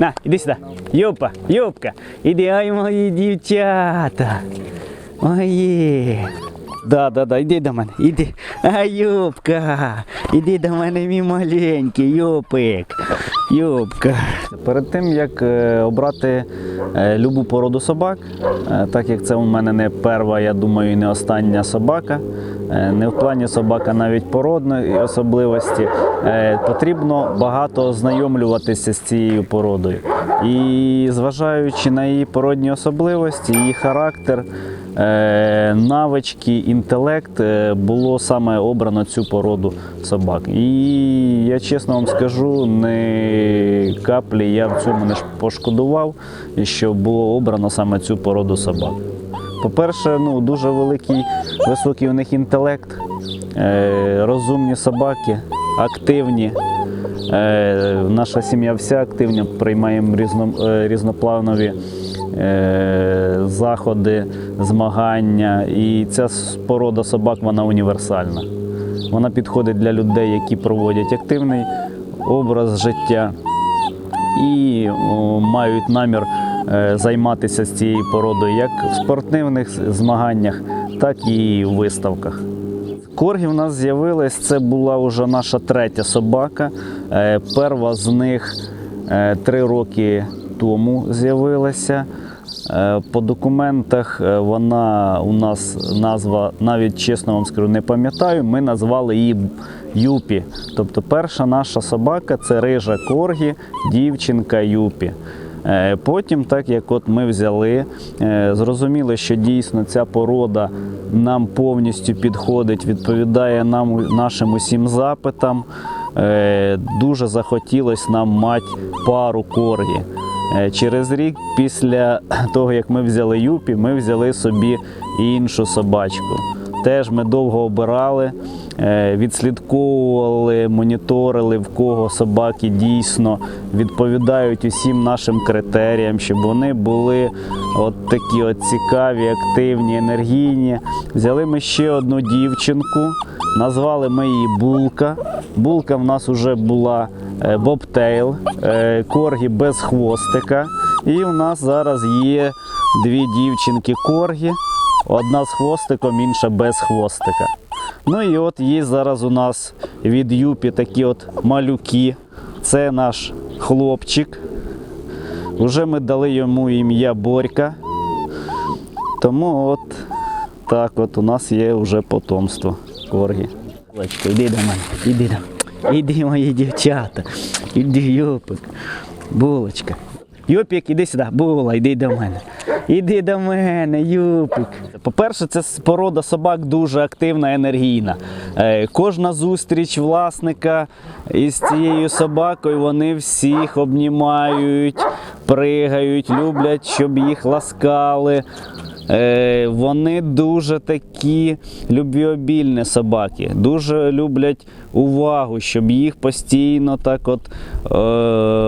На, іди сюди. Юпа, юбка. Іди, ай мої дівчата. Ой. Да, да, да, іди до мене, іди. А, Юбка, іди до мене, мій маленький, Юпик. Юбка. Перед тим, як е, обрати любу породу собак, е, так як це у мене не перша, я думаю, і не остання собака, е, не в плані собака навіть породної особливості, е, потрібно багато ознайомлюватися з цією породою. І зважаючи на її породні особливості, її характер, е, навички, інтелект, е, було саме обрано цю породу собак. І я чесно вам скажу, не каплі я в цьому не пошкодував, що було обрано саме цю породу собак. По-перше, ну, дуже великий, високий у них інтелект, е, розумні собаки, активні. Е, наша сім'я вся активна, приймаємо різно, е, різнопланові е, заходи, змагання. І ця порода собак вона універсальна. Вона підходить для людей, які проводять активний образ життя і мають намір е, займатися з цією породою як в спортивних змаганнях, так і в виставках. Коргі в нас з'явилась, це була вже наша третя собака. Е, Перша з них е, три роки тому з'явилася. Е, По документах е, вона у нас назва, навіть чесно вам скажу, не пам'ятаю. Ми назвали її Юпі. Тобто перша наша собака це рижа коргі, дівчинка Юпі. Е, Потім, так як от ми взяли, зрозуміли, що дійсно ця порода нам повністю підходить, відповідає нам нашим усім запитам. Дуже захотілося нам мати пару коргі. Е, Через рік після того, як ми взяли Юпі, ми взяли собі іншу собачку. Теж ми довго обирали, е, відслідковували, моніторили, в кого собаки дійсно відповідають усім нашим критеріям, щоб вони були от такі от цікаві, активні, енергійні. Взяли ми ще одну дівчинку, назвали ми її Булка. Булка в нас вже була бобтейл, е, коргі без хвостика. І у нас зараз є дві дівчинки коргі. Одна з хвостиком, інша без хвостика. Ну і от є зараз у нас від Юпі такі от малюки. Це наш хлопчик. Уже ми дали йому ім'я Борька. Тому от так от у нас є вже потомство коргі. Іди до мене, іди до Іди, мої дівчата. Іди, Юпик. Булочка. Юпік, іди сюди, була, іди до мене. Іди до мене, Юпік. По-перше, це порода собак дуже активна, енергійна. Е, Кожна зустріч власника із цією собакою, вони всіх обнімають, пригають, люблять, щоб їх ласкали. Е, Вони дуже такі любвіобільні собаки, дуже люблять увагу, щоб їх постійно так от е,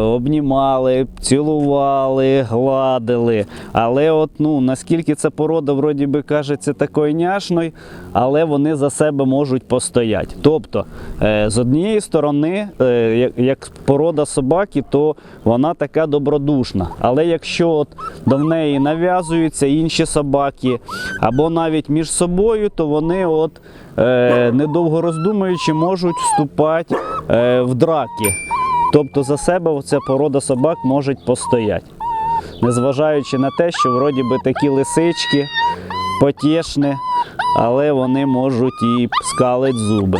обнімали, цілували, гладили. Але от ну наскільки ця порода вроді би кажеться такою няшною, але вони за себе можуть постояти. Тобто, е, з однієї сторони, е, як, як порода собаки, то вона така добродушна. Але якщо от до неї нав'язуються інші собаки, або навіть між собою, то вони от е, недовго роздумуючи можуть вступати е, в драки. Тобто за себе ця порода собак може постояти. Незважаючи на те, що вроді би такі лисички потішні, але вони можуть і скалити зуби.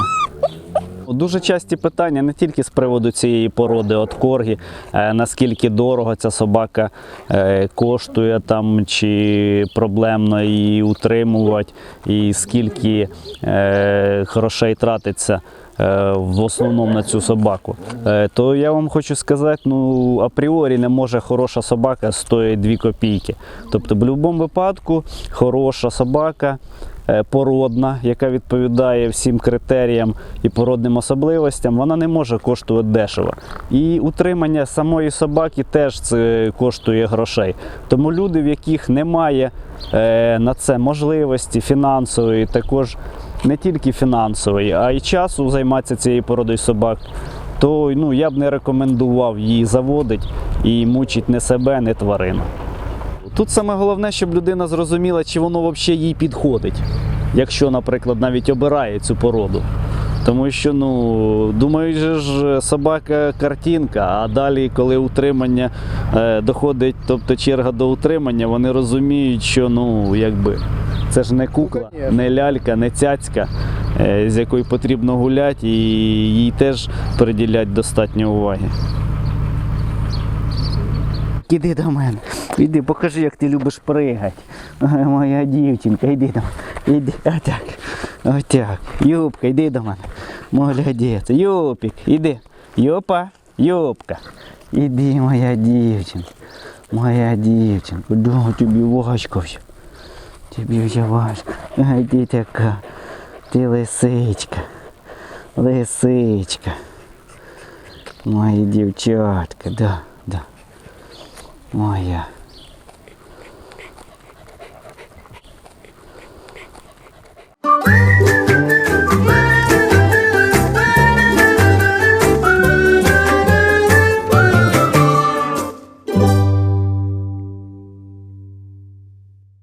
Дуже часті питання не тільки з приводу цієї породи от коргі, е, наскільки дорого ця собака е, коштує там, чи проблемно її утримувати, і скільки е, грошей тратиться в основному на цю собаку. То я вам хочу сказати, ну апріорі не може хороша собака стоїть 2 копійки. Тобто, в будь-якому випадку хороша собака породна, яка відповідає всім критеріям і породним особливостям, вона не може коштувати дешево. І утримання самої собаки теж це коштує грошей. Тому люди, в яких немає е, на це можливості фінансової, також не тільки фінансової, а й часу займатися цією породою собак. то ну, я б не рекомендував її заводити і мучить не себе, не тварину. Тут саме головне, щоб людина зрозуміла, чи воно взагалі їй підходить, якщо, наприклад, навіть обирає цю породу. Тому що, ну, думаю, ж собака картинка, а далі, коли утримання е, доходить, тобто черга до утримання, вони розуміють, що ну, якби, це ж не кукла, не лялька, не цяцька, е, з якою потрібно гуляти, і їй теж приділять достатньо уваги. Іди до мене. Іди, покажи, як ти любиш пригати. Ой, моя дівчинка, іди до мене. Іди. Отак. Отак. Юбка, іди до мене. Молодець. Юпік, іди. Юпа, юбка. Іди, моя дівчинка. Моя дівчинка. Да, тобі важко вже. Тобі вже важко. Ай, ти така. Ти лисичка. Лисичка. Моя дівчатка, да, да. Моя.